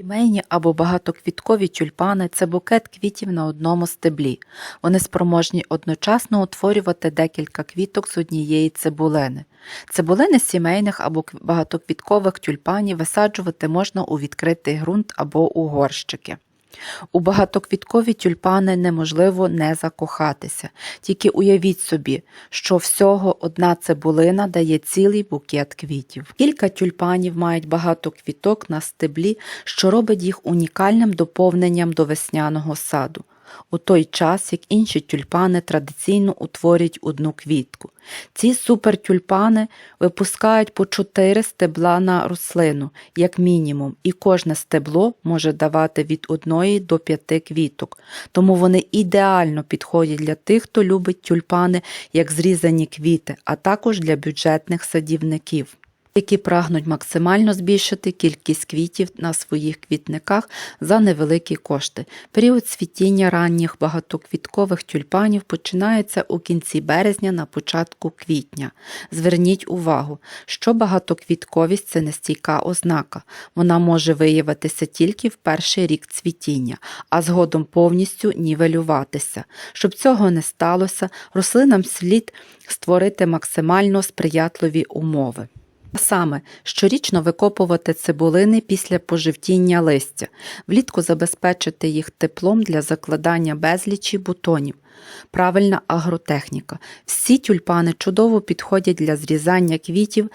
Сімейні або багатоквіткові тюльпани це букет квітів на одному стеблі. Вони спроможні одночасно утворювати декілька квіток з однієї цибулини. Цибулини сімейних або багатоквіткових тюльпанів висаджувати можна у відкритий ґрунт або у горщики. У багатоквіткові тюльпани неможливо не закохатися. Тільки уявіть собі, що всього одна цибулина дає цілий букет квітів. Кілька тюльпанів мають багато квіток на стеблі, що робить їх унікальним доповненням до весняного саду. У той час, як інші тюльпани традиційно утворюють одну квітку. Ці супертюльпани випускають по 4 стебла на рослину, як мінімум, і кожне стебло може давати від 1 до 5 квіток. Тому вони ідеально підходять для тих, хто любить тюльпани як зрізані квіти, а також для бюджетних садівників які прагнуть максимально збільшити кількість квітів на своїх квітниках за невеликі кошти. Період цвітіння ранніх багатоквіткових тюльпанів починається у кінці березня на початку квітня. Зверніть увагу, що багатоквітковість це нестійка ознака. Вона може виявитися тільки в перший рік цвітіння, а згодом повністю нівелюватися. Щоб цього не сталося, рослинам слід створити максимально сприятливі умови. Саме щорічно викопувати цибулини після поживтіння листя, влітку забезпечити їх теплом для закладання безлічі бутонів. Правильна агротехніка. Всі тюльпани чудово підходять для зрізання квітів,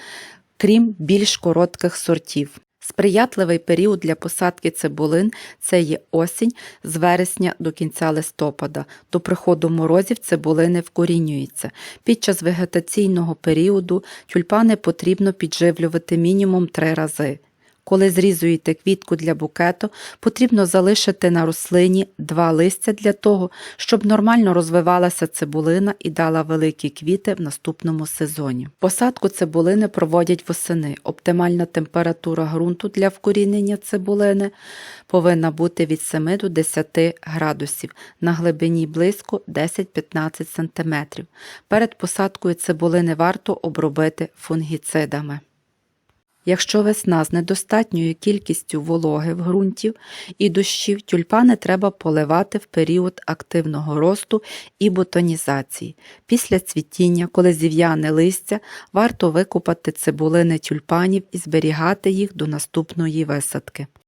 крім більш коротких сортів. Сприятливий період для посадки цибулин це є осінь з вересня до кінця листопада. До приходу морозів цибулини вкорінюються. Під час вегетаційного періоду тюльпани потрібно підживлювати мінімум три рази. Коли зрізуєте квітку для букету, потрібно залишити на рослині два листя для того, щоб нормально розвивалася цибулина і дала великі квіти в наступному сезоні. Посадку цибулини проводять восени. Оптимальна температура ґрунту для вкорінення цибулини повинна бути від 7 до 10 градусів на глибині близько 10-15 см. Перед посадкою цибулини варто обробити фунгіцидами. Якщо весна з недостатньою кількістю вологи в ґрунтів і дощів, тюльпани треба поливати в період активного росту і бутонізації. Після цвітіння, коли зів'яне листя, варто викопати цибулини тюльпанів і зберігати їх до наступної висадки.